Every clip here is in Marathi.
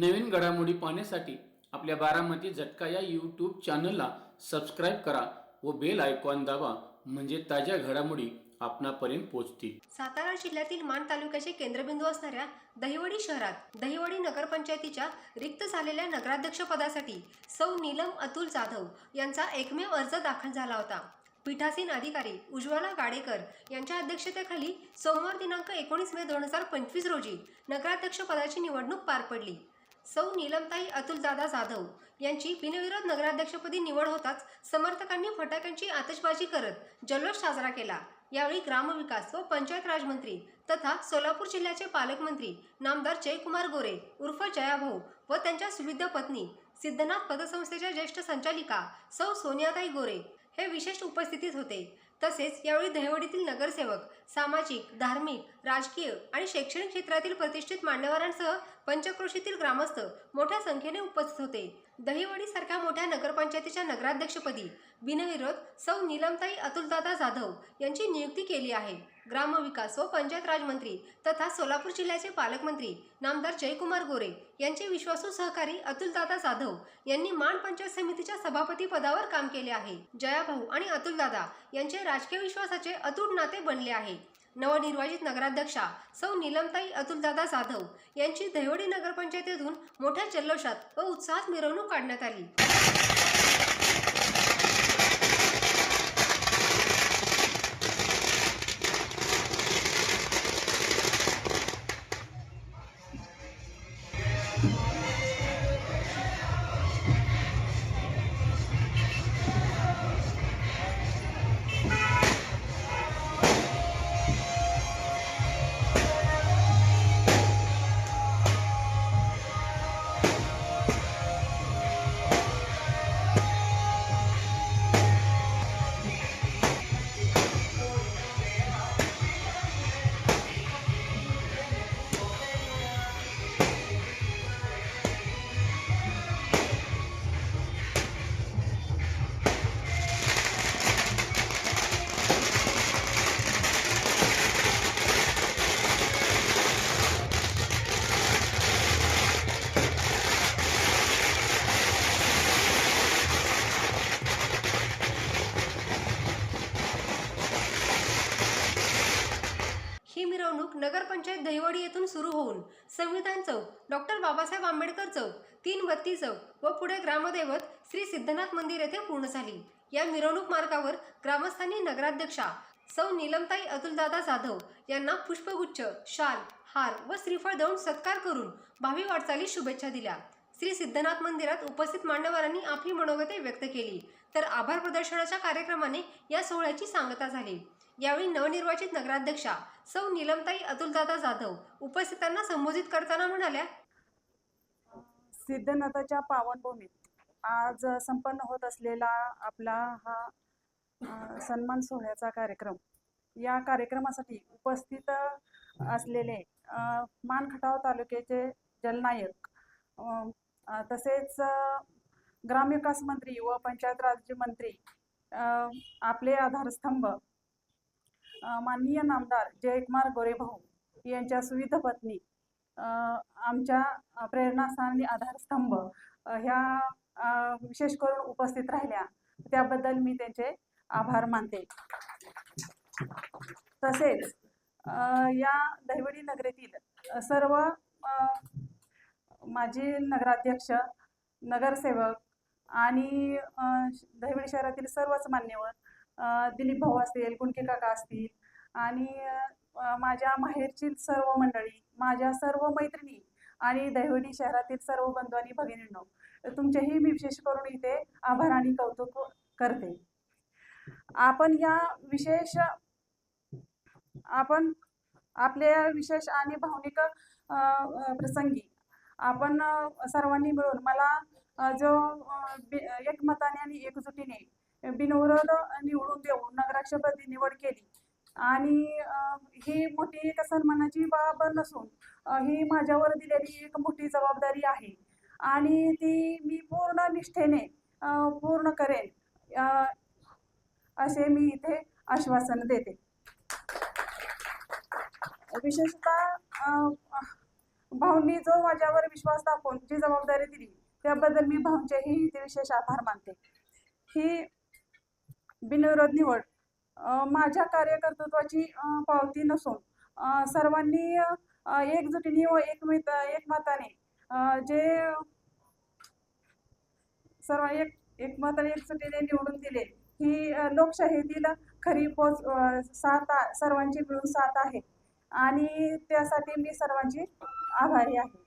नवीन घडामोडी पाहण्यासाठी आपल्या बारामती झटका या यूट्यूब चॅनलला सबस्क्राईब करा व बेल आयकॉन दाबा म्हणजे ताज्या घडामोडी आपणापर्यंत पोहोचतील. सातारा जिल्ह्यातील मान तालुक्याचे केंद्रबिंदू असणाऱ्या दहिवडी शहरात दहिवडी नगरपंचायतीच्या रिक्त झालेल्या नगराध्यक्षपदासाठी सौ नीलम अतुल जाधव यांचा एकमेव अर्ज दाखल झाला होता. पीठासीन अधिकारी उज्ज्वला गाडेकर यांच्या अध्यक्षतेखाली सोमवार दिनांक एकोणीस मे दोन हजार पंचवीस रोजी नगराध्यक्षपदाची निवडणूक पार पडली. सौ नीलमताई अतुलदादा जाधव यांची बिनविरोध नगराध्यक्षपदी निवड होताच समर्थकांनी फटाक्यांची आतषबाजी करत जल्लोष साजरा केला. यावेळी ग्रामविकास व पंचायत राजमंत्री तथा सोलापूर जिल्ह्याचे पालकमंत्री नामदार जयकुमार गोरे उर्फ जयाभाऊ व त्यांच्या सुविध पत्नी सिद्धनाथ पतसंस्थेच्या ज्येष्ठ संचालिका सौ सोनियाताई गोरे हे विशेष उपस्थितीत होते. तसेच यावेळी दहिवडीतील नगरसेवक सामाजिक धार्मिक राजकीय आणि शैक्षणिक क्षेत्रातील प्रतिष्ठित मान्यवरांसह पंचक्रोशीतील ग्रामस्थ मोठ्या संख्येने उपस्थित होते. दहिवडीसारख्या मोठ्या नगरपंचायतीच्या नगराध्यक्षपदी बिनविरोध सौ नीलमताई अतुलदादा जाधव यांची नियुक्ती केली आहे. ग्रामविकास व पंचायत राजमंत्री तथा सोलापूर जिल्ह्याचे पालकमंत्री नामदार जयकुमार गोरे यांचे विश्वासू सहकारी अतुलदादा जाधव यांनी मान पंचायत समितीच्या सभापती पदावर काम केले आहे. जयाभाऊ आणि अतुलदादा यांचे राजकीय विश्वासाचे अतूट नाते बनले आहे. नवनिर्वाचित नगराध्यक्षा सौ नीलमताई अतुलदादा जाधव यांची दहिवडी नगरपंचायतीतून मोठ्या जल्लोषात व उत्साहात मिरवणूक काढण्यात आली. देवडी येथून सुरू होऊन संविधान चौक डॉक्टर बाबासाहेब आंबेडकर चौक तीन बत्ती चौक व पुढे ग्रामदैवत श्री सिद्धनाथ मंदिर येथे पूर्ण झाली. या मिरवणूक मार्गावर ग्रामस्थांनी नगराध्यक्षा सौ नीलमताई अतुलदादा जाधव यांना पुष्पगुच्छ शाल हार व श्रीफळ देऊन सत्कार करून भावी वाटचालीस शुभेच्छा दिल्या. श्री सिद्धनाथ मंदिरात उपस्थित मान्यवरांनी आपली मनोगते व्यक्त केली. तर आभार प्रदर्शनाच्या कार्यक्रमाने या सोहळ्याची सांगता झाली. यावेळी नवनिर्वाचित नगराध्यक्षा सौ नीलमताई अतुलदादा जाधव उपस्थितांना संबोधित करताना म्हणाल्या सिद्धनाथाच्या पावनभूमीत आज संपन्न होत असलेला आपला हा सन्मान सोहळ्याचा कार्यक्रम. या कार्यक्रमासाठी उपस्थित असलेले मानखटाव तालुक्याचे जलनायक तसेच ग्रामविकास मंत्री व पंचायत राज्य मंत्री आपले आधारस्तंभ माननीय नामदार जयकुमार गोरेभाऊ यांच्या सुविध पत्नी आमच्या प्रेरणास्थान आणि आधारस्तंभ ह्या विशेष करून उपस्थित राहिल्या. त्याबद्दल मी त्यांचे आभार मानते. तसेच या दहिवडी नगरीतील सर्व माजी नगराध्यक्ष नगरसेवक आणि अ, दहिवडी शहरातील सर्वच मान्यवर दिलीप भाऊ असतील कुणके काका असतील आणि माझ्या माहेरची सर्व मंडळी माझ्या सर्व मैत्रिणी आणि दहिवडी शहरातील सर्व बंधू आणि भगिनींनो तुमचेही मी विशेष करून इथे आभार आणि कौतुक करते. आपण या विशेष आपण आपल्या विशेष आणि भावनिक प्रसंगी आपण सर्वांनी मिळून मला जो एकमताने आणि एकजुटीने बिनविरोध निवडून देऊन नगराध्यक्षपदी निवड केली. आणि ही मोठी एक सन्मानाची बाब नसून ही माझ्यावर दिलेली एक मोठी जबाबदारी आहे. आणि ती मी पूर्ण निष्ठेने पूर्ण करेन असे मी इथे आश्वासन देते. विशेषतः भाऊंनी जो माझ्यावर विश्वास दाखवून जी जबाबदारी दिली त्याबद्दल मी भाऊंचेही इथे विशेष आभार मानते. ही बिनविरोध निवड. माझ्या कार्यकर्तृत्वाची पावती नसून सर्वांनी एकजुटीने व एकमित एकमताने जे सर्व एक एकमताने एकजुटीने निवडून दिले ही लोकशाहीतील खरी पोच साथ सर्वांची मिळून साथ आहे. आणि त्यासाठी मी सर्वांची आभारी आहे.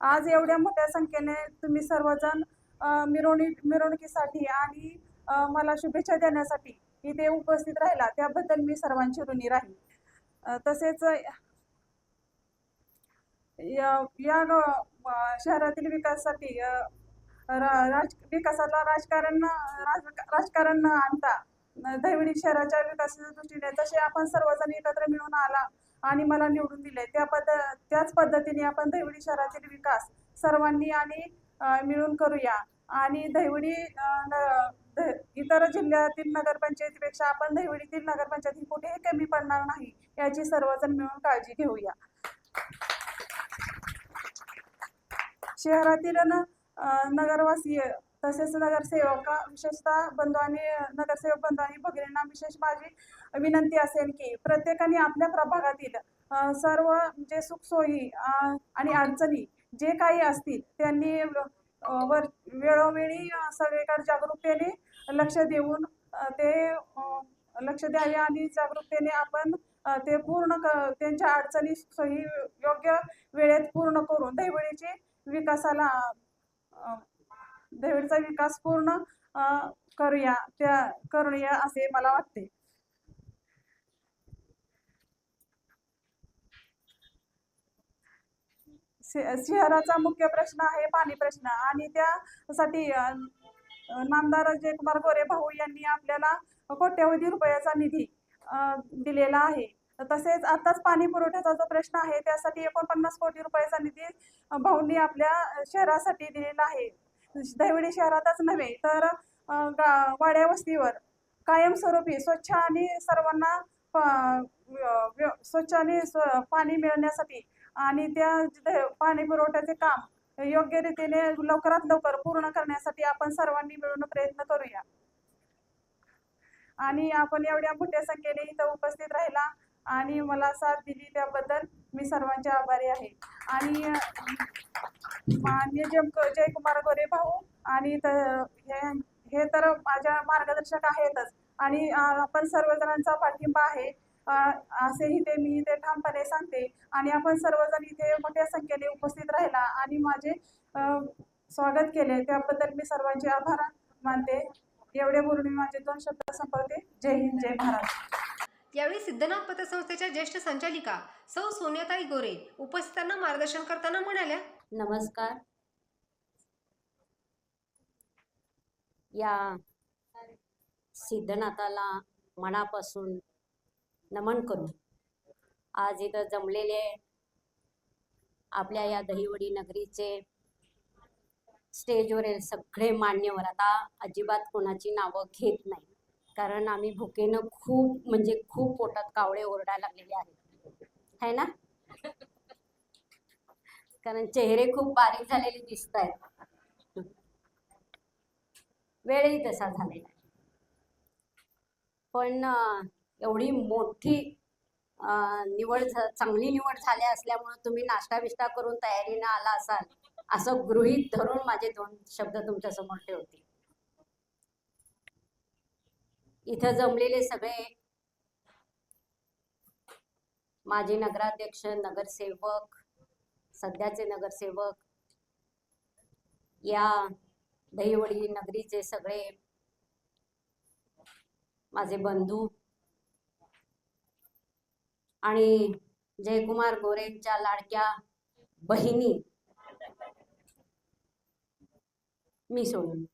आज एवढ्या मोठ्या संख्येने तुम्ही सर्वजण मिरवणी मिरवणूक मिरवणुकीसाठी आणि मला शुभेच्छा देण्यासाठी इथे उपस्थित राहिला. त्याबद्दल मी सर्वांची ऋणी राहील तसेच या शहरातील विकासासाठी रा- राज विकासाला राजकारण राज- राजकारण न आणता अ, शहराच्या विकासाच्या दृष्टीने जसे आपण सर्वजण एकत्र मिळून आला आणि मला निवडून दिले त्या पद्ध त्याच पद्धतीने आपण दहिवडी शहरातील विकास सर्वांनी आणि मिळून करूया. आणि दहिवडी इतर जिल्ह्यातील नगरपंचायतीपेक्षा आपण दहिवडीतील नगरपंचायत ही कुठेही कमी पडणार नाही याची सर्वजण मिळून काळजी घेऊया. शहरातील न नगरवासीय तसेच नगरसेवक विशेषतः बंधू आणि नगरसेवक बंधू आणि भगिनींना विशेष माझी विनंती असेल की प्रत्येकाने आपल्या प्रभागातील सर्व म्हणजे सुखसोयी आणि अडचणी जे काही असतील त्यांनी वर वेळोवेळी सगळीकडे जागरूकतेने लक्ष देऊन ते लक्ष द्यावे आणि जागरूकतेने आपण ते पूर्ण क त्यांच्या अडचणी सही योग्य वेळेत पूर्ण करून दैवडीचे विकासाला अ, दैवडीचा विकास पूर्ण करूया त्या करूया असे मला वाटते. शहराचा मुख्य प्रश्न आहे पाणी प्रश्न आणि त्यासाठी नामदार अजय नामदार जयकुमार गोरे भाऊ यांनी आपल्याला कोट्यवधी रुपयाचा निधी दिलेला आहे. तसेच आताच पाणी पुरवठ्याचा जो प्रश्न आहे त्यासाठी एकोणपन्नास कोटी रुपयाचा निधी भाऊंनी आपल्या शहरासाठी दिलेला आहे. दहिवडी शहरातच नव्हे तर गा- वाड्या वस्तीवर कायमस्वरूपी स्वच्छ आणि सर्वांना स्वच्छ आणि पाणी मिळण्यासाठी आणि त्या पाणी पुरवठ्याचे काम योग्य रीतीने लवकरात लवकर पूर्ण करण्यासाठी आपण सर्वांनी मिळून प्रयत्न करूया. आणि आपण एवढ्या मोठ्या संख्येने इथं उपस्थित राहिला आणि मला साथ दिली त्याबद्दल मी सर्वांचे आभारी आहे. आणि मान्य जय जयकुमार गोरे भाऊ आणि हे हे तर माझ्या मार्गदर्शक आहेतच. आणि आपण सर्वजणांचा पाठिंबा आहे. असेही ते मी इथे ठामपणे सांगते. आणि आपण सर्वजण इथे मोठ्या संख्येने उपस्थित राहिला आणि माझे स्वागत केले. त्याबद्दल मी सर्वांचे आभार मानते. एवढे बोलून मी माझे दोन शब्द संपवते. जय हिंद जय महाराष्ट्र यावेळी सिद्धनाथ पतसंस्थेच्या ज्येष्ठ संचालिका सौ सोनियाताई गोरे उपस्थितांना मार्गदर्शन करताना म्हणाल्या नमस्कार. या सिद्धनाथाला मनापासून नमन करू. आज इथं जमलेले आपल्या या दहीवडी नगरीचे स्टेजवरील सगळे मान्यवर आता अजिबात कोणाची नावं घेत नाही. कारण आम्ही भुकेनं खूप म्हणजे खूप पोटात कावळे ओरडायला लागलेले आहेत. है ना? कारण चेहरे खूप बारीक झालेले दिसत आहेत. वेळही तसा झालेला आहे. पण एवढी मोठी निवड चांगली निवड झाल्या असल्यामुळे तुम्ही नाश्ता बिष्टा करून तयारीनं आला असाल असं गृहीत धरून माझे दोन शब्द तुमच्यासमोर ठेवते. इथं जमलेले सगळे माजी नगराध्यक्ष नगरसेवक सध्याचे नगरसेवक या दहिवडी नगरीचे सगळे माझे बंधू आणि जयकुमार गोरेंच्या लाडक्या बहिणी. मी सोडून.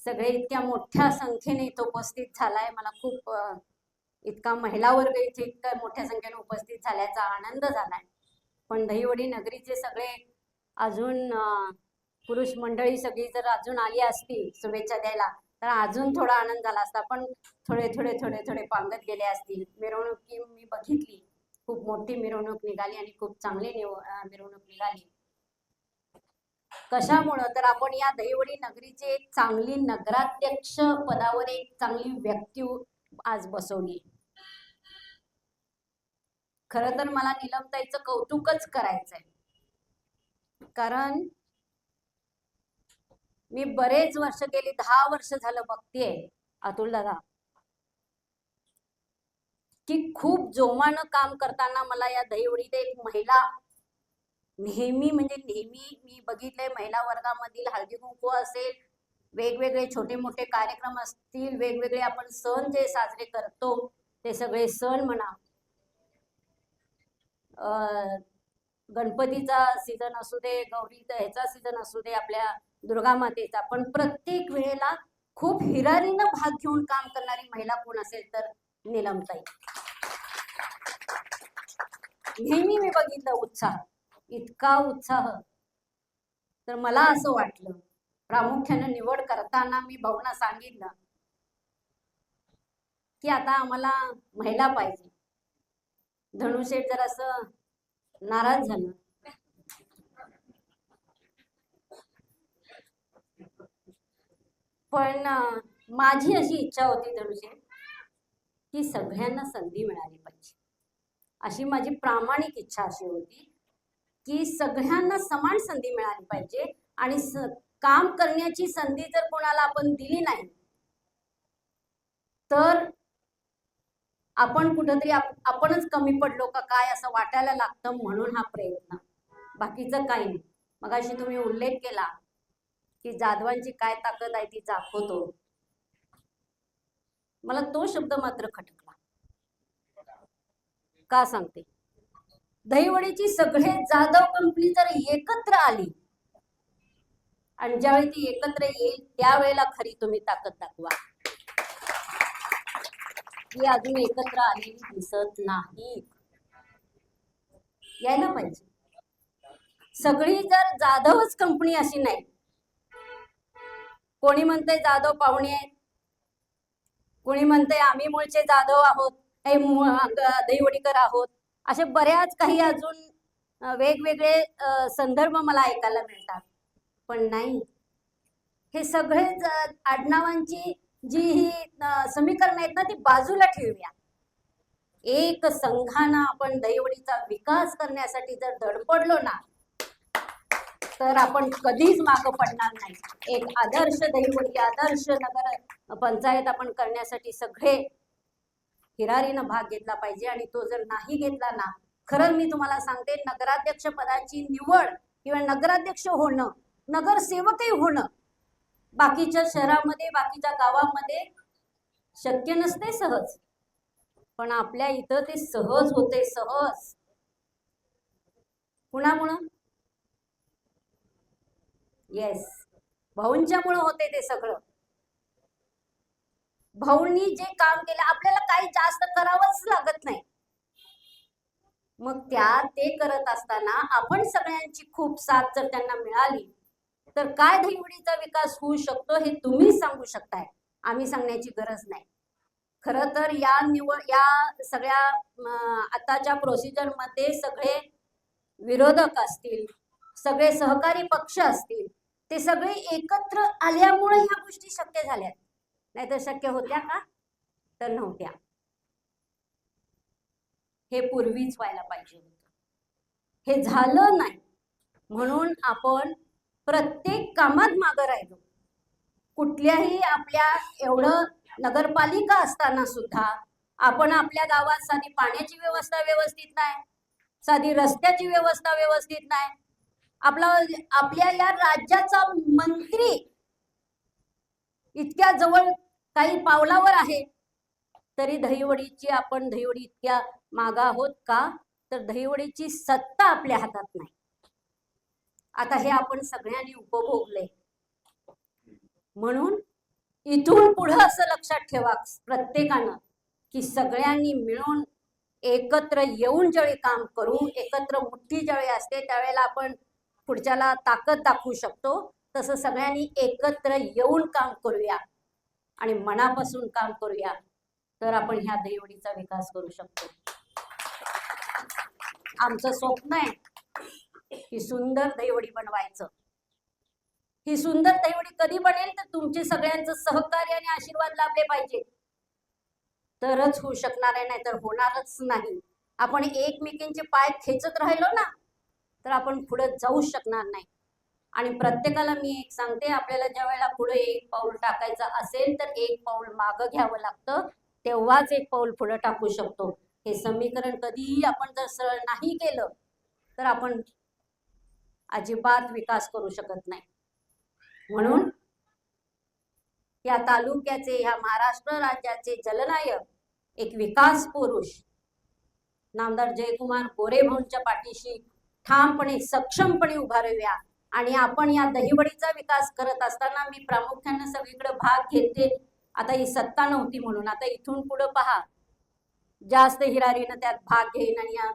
सगळे इतक्या मोठ्या संख्येने इथं उपस्थित झालाय. मला खूप इतका महिला वर्ग इथे इतक्या मोठ्या संख्येने उपस्थित झाल्याचा आनंद झालाय. पण दहीवडी नगरीचे सगळे अजून पुरुष मंडळी सगळी जर अजून आली असती शुभेच्छा द्यायला तर अजून थोडा आनंद झाला असता. पण थोडे थोडे थोडे थोडे पांगत गेले असतील. मिरवणुकी मी बघितली. खूप मोठी मिरवणूक निघाली आणि खूप चांगली मिरवणूक निघाली. कशामुळं? तर आपण या दहिवडी नगरीचे एक चांगली नगराध्यक्ष पदावर एक चांगली व्यक्ती आज बसवली. खर तर मला निलमताईचं कौतुकच करायचंय. कारण मी बरेच वर्ष गेली दहा वर्ष झालं बघतेय अतुल दादा. की खूप जोमानं काम करताना मला या दहीवडीत एक महिला नेहमी म्हणजे नेहमी मी बघितलंय महिला वर्गामधील हळदी कुंकू असेल वेगवेगळे छोटे मोठे कार्यक्रम असतील वेगवेगळे आपण सण जे साजरे करतो ते सगळे सण म्हणा. अं, गणपतीचा सीझन असू दे गौरीचा ह्याचा सीझन असू दे आपल्या दुर्गा मातेचा. पण प्रत्येक वेळेला खूप हिरारीनं भाग घेऊन काम करणारी महिला कोण असेल तर निलमताई. नेहमी मी बघितलं उत्साह. इतका उत्साह. तर मला असं वाटलं प्रामुख्यानं निवड करताना मी भाऊना सांगितलं की आता आम्हाला महिला पाहिजे. धनुशेठ जर असं नाराज झालं पण माझी अशी इच्छा होती धनुशेठ की सगळ्यांना संधी मिळाली पाहिजे. अशी माझी प्रामाणिक इच्छा अशी होती की सगळ्यांना समान संधी मिळाली पाहिजे आणि स- काम करण्याची संधी जर कोणाला आपण दिली नाही तर आपण कुठंतरी आपणच कमी पडलो का काय असं वाटायला लागतं म्हणून हा प्रयत्न. बाकीचं काही नाही. मगाशी तुम्ही उल्लेख केला की जाधवांची काय ताकद आहे ती दाखवतो मला तो शब्द मात्र खटकला. का सांगते? दहीवडीची सगळे जाधव कंपनी जर एकत्र आली. आणि ज्यावेळी ती एकत्र येईल त्यावेळेला खरी तुम्ही ताकद दाखवा. ती अजून एकत्र आलेली दिसत नाही. यायला पाहिजे. सगळी जर जाधवच कंपनी अशी नाही कोणी म्हणतंय जाधव पाहुणे आहेत? कोणी म्हणतंय आम्ही मूळचे जाधव आहोत हे दहीवडीकर आहोत? असे बऱ्याच काही अजून वेगवेगळे संदर्भ मला ऐकायला मिळतात. पण नाही. हे सगळेच आडनावांची जी ही समीकरण आहेत ना ती बाजूला ठेवूया. एक संघानं आपण दैवडीचा विकास करण्यासाठी जर धडपडलो ना तर आपण कधीच मागं पडणार नाही. एक आदर्श दहिवडी आदर्श नगर पंचायत आपण करण्यासाठी सगळे हिरारीनं भाग घेतला पाहिजे आणि तो जर नाही घेतला ना खरं मी तुम्हाला सांगते नगराध्यक्ष पदाची निवड किंवा नगराध्यक्ष होणं नगरसेवकही होणं बाकीच्या शहरामध्ये बाकीच्या गावामध्ये शक्य नसते सहज. पण आपल्या इथं ते सहज होते सहज. कुणामुळं? येस भाऊंच्यामुळे होते ते सगळं. भाऊंनी जे काम केलं आपल्याला काही जास्त करावंच लागत नाही. मग त्या ते करत असताना आपण सगळ्यांची खूप साथ जर त्यांना मिळाली तर काय दहिवडीचा विकास होऊ शकतो हे तुम्हीच सांगू शकताय. आम्ही सांगण्याची गरज नाही. खरं तर या निवड या सगळ्या आताच्या प्रोसिजरमध्ये सगळे विरोधक असतील सगळे सहकारी पक्ष असतील ते सगळे एकत्र आल्यामुळे ह्या गोष्टी शक्य झाल्या नाहीतर शक्य होत्या का? तर नव्हत्या. हे पूर्वीच व्हायला पाहिजे होतं. हे झालं नाही. म्हणून आपण प्रत्येक कामात मागं राहिलो. कुठल्याही आपल्या एवढं नगरपालिका असताना सुद्धा आपण आपल्या गावात साधी पाण्याची व्यवस्था व्यवस्थित नाही साधी रस्त्याची व्यवस्था व्यवस्थित नाही आपला आपल्या या राज्याचा मंत्री इतक्या जवळ काही पावलावर आहे तरी दहीवडीची आपण दहीवडी इतक्या मागा आहोत का? तर दहीवडीची सत्ता आपल्या हातात नाही. आता हे आपण सगळ्यांनी उपभोगले. म्हणून इथून पुढं असं लक्षात ठेवा प्रत्येकानं की सगळ्यांनी मिळून एकत्र येऊन ज्यावेळी काम करू एकत्र मुठ्ठी ज्यावेळी असते त्यावेळेला आपण पुढच्याला ताकद दाखवू शकतो. तसं सगळ्यांनी एकत्र येऊन काम करूया. आणि मनापासून काम करूया. तर आपण ह्या दहिवडीचा विकास करू शकतो. आमचं स्वप्न आहे की सुंदर दैवडी बनवायचं. ही सुंदर दैवडी कधी बनेल तर तुमचे सगळ्यांचं सहकार्य आणि आशीर्वाद लाभले पाहिजे. तरच होऊ शकणार आहे नाही तर होणारच नाही. आपण एकमेकींचे पाय खेचत राहिलो ना तर आपण पुढे जाऊ शकणार नाही. आणि प्रत्येकाला मी एक सांगते आपल्याला ज्या वेळेला पुढे एक पाऊल टाकायचं असेल तर एक पाऊल मागं घ्यावं लागतं तेव्हाच एक पाऊल पुढे टाकू शकतो. हे समीकरण कधीही आपण जर सरळ नाही केलं तर आपण अजिबात विकास करू शकत नाही. म्हणून या तालुक्याचे ह्या महाराष्ट्र राज्याचे जलनायक एक विकास पुरुष नामदार जयकुमार गोरे भाऊंच्या पाठीशी ठामपणे सक्षमपणे उभारूया आणि आपण या दहीवडीचा विकास करत असताना मी प्रामुख्याने सगळीकडे भाग घेते. आता ही सत्ता नव्हती म्हणून. आता इथून पुढे पहा. जास्त हिरारीनं त्यात भाग घेईन आणि या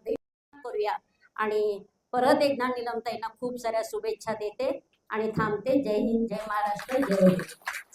करूया. आणि परत एकदा निलमताईंना खूप साऱ्या शुभेच्छा देते. आणि थांबते. जय हिंद जय महाराष्ट्र जय हिंद.